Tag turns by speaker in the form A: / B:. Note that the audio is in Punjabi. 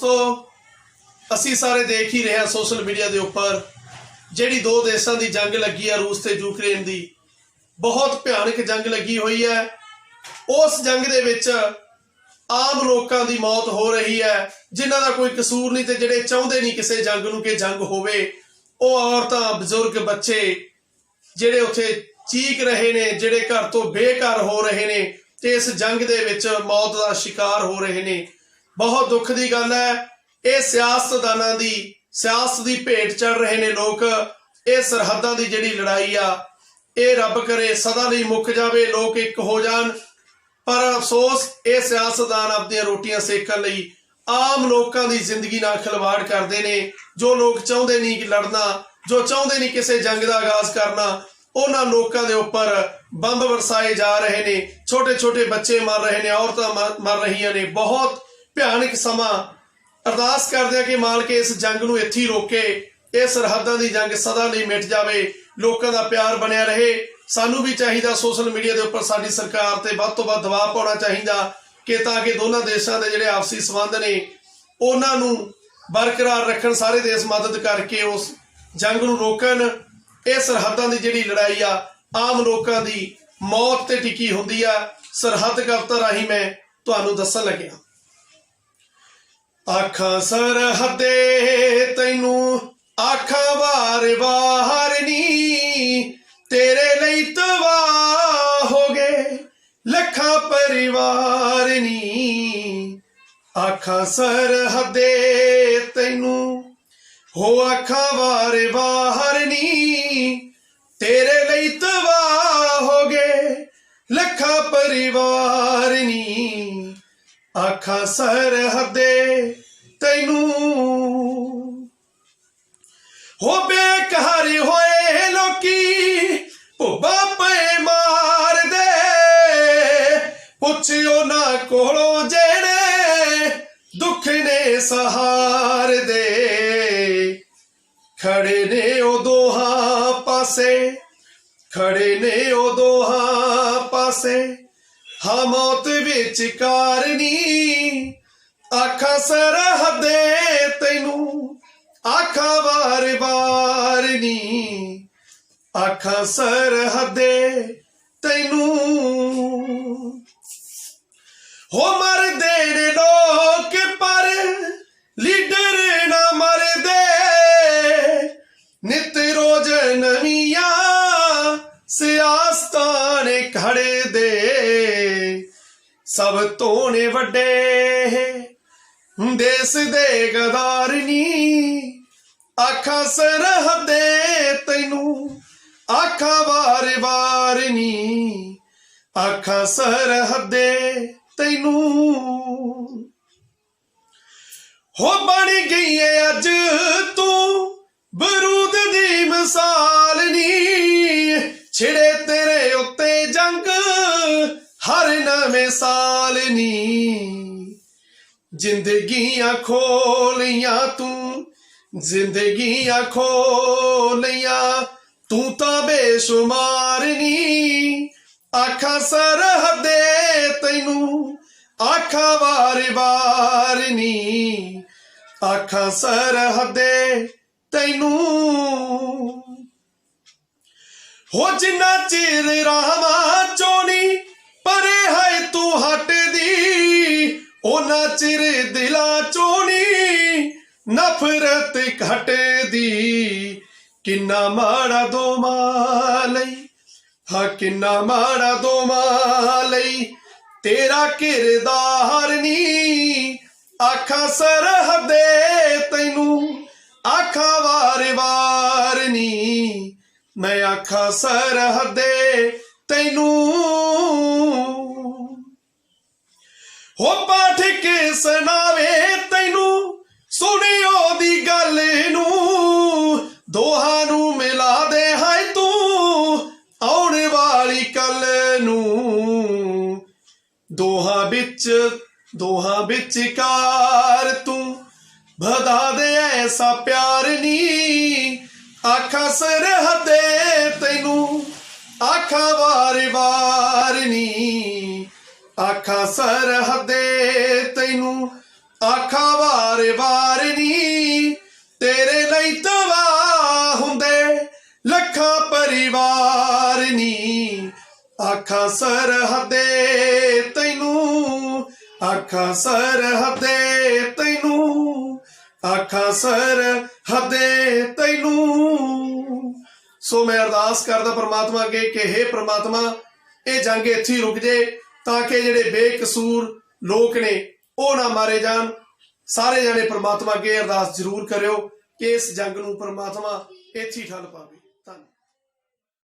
A: ਦੋਸਤੋ, ਅਸੀਂ ਸਾਰੇ ਦੇਖ ਹੀ ਰਹੇ ਹਾਂ ਸੋਸ਼ਲ ਮੀਡੀਆ ਦੇ ਉੱਪਰ, ਜਿਹੜੀ ਦੋ ਦੇਸ਼ਾਂ ਦੀ ਜੰਗ ਲੱਗੀ ਆ, ਰੂਸ ਤੇ ਯੂਕਰੇਨ ਦੀ। ਬਹੁਤ ਭਿਆਨਕ ਜੰਗ ਲੱਗੀ ਹੋਈ ਹੈ। ਉਸ ਜੰਗ ਦੇ ਵਿੱਚ ਆਮ ਲੋਕਾਂ ਦੀ ਮੌਤ ਹੋ ਰਹੀ ਹੈ। ਜਿਨ੍ਹਾਂ ਦਾ ਕੋਈ ਕਸੂਰ ਨਹੀਂ ਤੇ ਜਿਹੜੇ ਚਾਹੁੰਦੇ ਨਹੀਂ ਕਿਸੇ ਜੰਗ ਨੂੰ ਕਿ ਜੰਗ ਹੋਵੇ, ਉਹ ਔਰਤਾਂ, ਬਜ਼ੁਰਗ, ਬੱਚੇ, ਜਿਹੜੇ ਉੱਥੇ ਚੀਕ ਰਹੇ ਨੇ, ਜਿਹੜੇ ਘਰ ਤੋਂ ਬੇਘਰ ਹੋ ਰਹੇ ਨੇ ਤੇ ਇਸ ਜੰਗ ਦੇ ਵਿੱਚ ਮੌਤ ਦਾ ਸ਼ਿਕਾਰ ਹੋ ਰਹੇ ਨੇ। ਬਹੁਤ ਦੁੱਖ ਦੀ ਗੱਲ ਹੈ। ਇਹ ਸਿਆਸਤਦਾਨਾਂ ਦੀ, ਸਿਆਸਤ ਦੀ ਭੇਟ ਚੜ ਰਹੇ ਨੇ ਲੋਕ। ਇਹ ਸਰਹੱਦਾਂ ਦੀ ਜਿਹੜੀ ਲੜਾਈ ਆ, ਇਹ ਰੱਬ ਕਰੇ, ਸਦਾ ਲਈ ਮੁੱਕ ਜਾਵੇ, ਲੋਕ ਇੱਕ ਹੋ ਜਾਣ। ਪਰ ਅਫਸੋਸ, ਇਹ ਸਿਆਸਤਦਾਨ ਆਪਣੀਆਂ ਰੋਟੀਆਂ ਸੇਕਣ ਲਈ ਆਮ ਲੋਕਾਂ ਦੀ ਜ਼ਿੰਦਗੀ ਨਾਲ ਖਿਲਵਾੜ ਕਰਦੇ ਨੇ। ਜੋ ਲੋਕ ਚਾਹੁੰਦੇ ਨਹੀਂ ਕਿ ਲੜਨਾ, ਜੋ ਚਾਹੁੰਦੇ ਨਹੀਂ ਕਿਸੇ ਜੰਗ ਦਾ ਆਗਾਜ਼ ਕਰਨਾ, ਉਹਨਾਂ ਲੋਕਾਂ ਦੇ ਉੱਪਰ ਬੰਬ ਵਰਸਾਏ ਜਾ ਰਹੇ ਨੇ। ਛੋਟੇ ਛੋਟੇ ਬੱਚੇ ਮਰ ਰਹੇ ਨੇ, ਔਰਤਾਂ ਮਰ- ਮਰ ਰਹੀਆਂ ਨੇ। ਬਹੁਤ ਭਿਆਨਕ ਸਮਾਂ ਅਰਦਾਸ ਕਰਦੇ ਆ ਕਿ ਮਾਲਕ ਇਸ ਜੰਗ ਨੂੰ ਇੱਥੇ ਹੀ ਰੋਕੇ ਇਹ ਸਰਹੱਦਾਂ ਦੀ ਜੰਗ ਸਦਾ ਲਈ ਮਿਟ ਜਾਵੇ, ਲੋਕਾਂ ਦਾ ਪਿਆਰ ਬਣਿਆ ਰਹੇ। ਸਾਨੂੰ ਵੀ ਚਾਹੀਦਾ ਸੋਸ਼ਲ ਮੀਡੀਆ ਦੇ ਉੱਪਰ ਸਾਡੀ ਸਰਕਾਰ ਤੇ ਵੱਧ ਤੋਂ ਵੱਧ ਦਬਾਅ ਪਾਉਣਾ ਚਾਹੀਦਾ ਕਿ ਤਾਂ ਕਿ ਦੋਨਾਂ ਦੇਸ਼ਾਂ ਦੇ ਜਿਹੜੇ ਆਪਸੀ ਸੰਬੰਧ ਨੇ, ਉਹਨਾਂ ਨੂੰ ਬਰਕਰਾਰ ਰੱਖਣ, ਸਾਰੇ ਦੇਸ਼ ਮਦਦ ਕਰਕੇ ਉਸ ਜੰਗ ਨੂੰ ਰੋਕਣ। ਇਹ ਸਰਹੱਦਾਂ ਦੀ ਜਿਹੜੀ ਲੜਾਈ ਆ, ਆਮ ਲੋਕਾਂ ਦੀ ਮੌਤ ਤੇ ਟਿਕੀ ਹੁੰਦੀ ਆ। ਸਰਹੱਦ ਕਵਤਾ ਰਾਹੀਂ ਮੈਂ ਤੁਹਾਨੂੰ ਦੱਸਣ ਲੱਗਿਆ। ਆਖਾਂ ਸਰਹੱਦੇ ਤੈਨੂੰ ਆਖਾਂ, ਵਾਰ ਵਾਰ ਨੀ। ਤੇਰੇ ਲਈ ਤਵਾ ਹੋ ਗਏ, ਲੱਖਾਂ ਪਰਿਵਾਰ ਨੀ। ਆਖਾਂ ਸਰਹੱਦੇ ਤੈਨੂੰ ਹੋ ਆਖਾਂ, ਵਾਰ ਵਾਰ ਨੀ। ਤੇਰੇ ਲਈ ਤਵਾ ਹੋ ਗਏ, ਲੱਖਾਂ ਪਰਿਵਾਰ ਨੀ। ਆਖਾਂ ਸਰਹੱਦੇ ਤੈਨੂੰ। ਹੋ ਬੇਕਹਾਰ ਹੋਏ ਲੋਕੀ, ਭੁੱਬਾ ਪਏ ਮਾਰਦੇ। ਪੁੱਛਿਓ ਨਾ ਕੋਲੋਂ ਜਿਹੜੇ ਦੁੱਖ ਨੇ ਸਹਾਰ ਦੇ ਖੜੇ ਨੇ ਉਹ ਦੋਹਾਂ ਪਾਸੇ, ਖੜੇ ਨੇ ਉਹ ਦੋਹਾਂ ਪਾਸੇ। ਹਾਂ, ਮੌਤ ਵਿੱਚ ਕਾਰਨੀ। ਆਖਾਂ, ਸਰਹੱਦੇ ਤੈਨੂੰ ਆਖਾਂ, ਵਾਰ ਵਾਰ ਨੀ। ਆਖਾਂ, ਸਰਹੱਦੇ ਤੈਨੂੰ ਹੋ ਮਰਦੇ ਨੇ ਲੋਕ, ਪਰ ਲੀਡਰ ਨਾ ਮਰਦੇ। ਨਿਤ ਰੋਜ਼ ਨਵੀਆਂ ਸਿਆਸਤਾਂ ਨੇ ਖੜੇ ਦੇ ਸਭ ਤੋਂ ਨੇ ਵੱਡੇ ਦੇਸ ਦੇ ਗਦਾਰਨੀ। ਆਖਾਂ ਸਰਹੱਦੇ ਤੈਨੂੰ ਆਖਾਂ ਵਾਰ ਵਾਰ ਨੀ ਆਖਾਂ ਸਰਹੱਦੇ ਤੈਨੂੰ ਹੋ ਬਣ ਗਈ ਏ ਅੱਜ ਤੂੰ, ਬਰੂਦ ਦੀ ਮਿਸਾਲ। ਜ਼ਿੰਦਗੀਆਂ ਖੋਲੀਆਂ ਤੂੰ, ਜ਼ਿੰਦਗੀਆਂ ਖੋਲੀਆਂ, ਤੂੰ ਤਾਂ ਬੇਸ਼ੁਮਾਰ ਨੀ। ਆਖਾਂ ਸਰਹੱਦੇ ਤੈਨੂੰ ਆਖਾਂ ਵਾਰ ਵਾਰ ਨੀ। ਆਖਾਂ ਸਰਹੱਦੇ ਤੈਨੂੰ। ਹੋ ਜਿੰਨਾ ਚਿਰ ਰਾਹਾਂ ਚੋਣੀ ਪਰੇ ਹੈ ਤੂੰ ਹਟਦੀ ਉਹਨਾਂ ਚਿਰ ਦਿਲਾਂ ਚੋਣੀ ਨਫ਼ਰਤ ਘਟਦੀ ਕਿੰਨਾ ਮਾੜਾ ਦੋਵਾਂ ਲਈ, ਹਾਂ, ਕਿੰਨਾ ਮਾੜਾ ਦੋਵਾਂ ਲਈ। ਤੇਰਾ ਕਿਰਦਾਰ ਨੀ, ਆਖਾਂ ਸਰਹੱਦੇ ਤੈਨੂੰ, ਆਖਾਂ ਵਾਰ ਵਾਰ ਨੀ। ਮੈਂ ਆਖਾਂ ਸਰਹੱਦੇ ਤੈਨੂੰ ਹੋ ਪਾਠ ਕੇ ਸੁਣਾਵੇ ਤੈਨੂੰ, ਸੁਣਿਓ ਦੀ ਗੱਲ ਨੂੰ। ਦੋਹਾਂ ਨੂੰ ਮਿਲਾ ਦੇ ਹੈ ਤੂੰ, ਆਉਣ ਵਾਲੀ ਕੱਲ ਨੂੰ। ਦੋਹਾਂ ਵਿੱਚ, ਦੋਹਾਂ ਵਿਚਕਾਰ ਤੂੰ ਵਧਾ ਦੇ ਐਸਾ ਪਿਆਰ ਨੀ ਆਖਾਂ ਸਰਹੱਦੇ ਤੈਨੂੰ, ਆਖਾਂ ਵਾਰ ਵਾਰ ਨੀ ਆਖਾਂ, ਸਰਹੱਦੇ ਤੈਨੂੰ ਆਖਾਂ, ਵਾਰ ਵਾਰ ਨੀ ਤੇਰੇ ਲਈ ਤਵਾ ਹੁੰਦੇ, ਲੱਖਾਂ ਪਰਿਵਾਰ ਨੀ। ਆਖਾਂ, ਸਰਹੱਦੇ ਤੈਨੂੰ ਆਖਾਂ, ਸਰਹੱਦੇ ਤੈਨੂੰ ਆਖਾਂ, ਸਰਹੱਦੇ ਤੈਨੂੰ। ਸੋ ਮੈਂ ਅਰਦਾਸ ਕਰਦਾ ਪ੍ਰਮਾਤਮਾ ਅੱਗੇ ਕਿ हे ਪ੍ਰਮਾਤਮਾ, ਇਹ ਜੰਗ ਇੱਥੇ ਰੁਕ ਜੇ। ਤਾਂ ਕਿ ਜਿਹੜੇ ਬੇਕਸੂਰ ਲੋਕ ਨੇ, ਉਹ ਨਾ ਮਾਰੇ ਜਾਣ। ਸਾਰੇ ਜਣੇ ਪ੍ਰਮਾਤਮਾ ਅੱਗੇ ਅਰਦਾਸ ਜ਼ਰੂਰ ਕਰਿਓ ਕਿ ਇਸ ਜੰਗ ਨੂੰ ਪ੍ਰਮਾਤਮਾ ਇੱਥੇ ਠੱਲ ਪਾਵੇ। ਧੰਨਵਾਦ।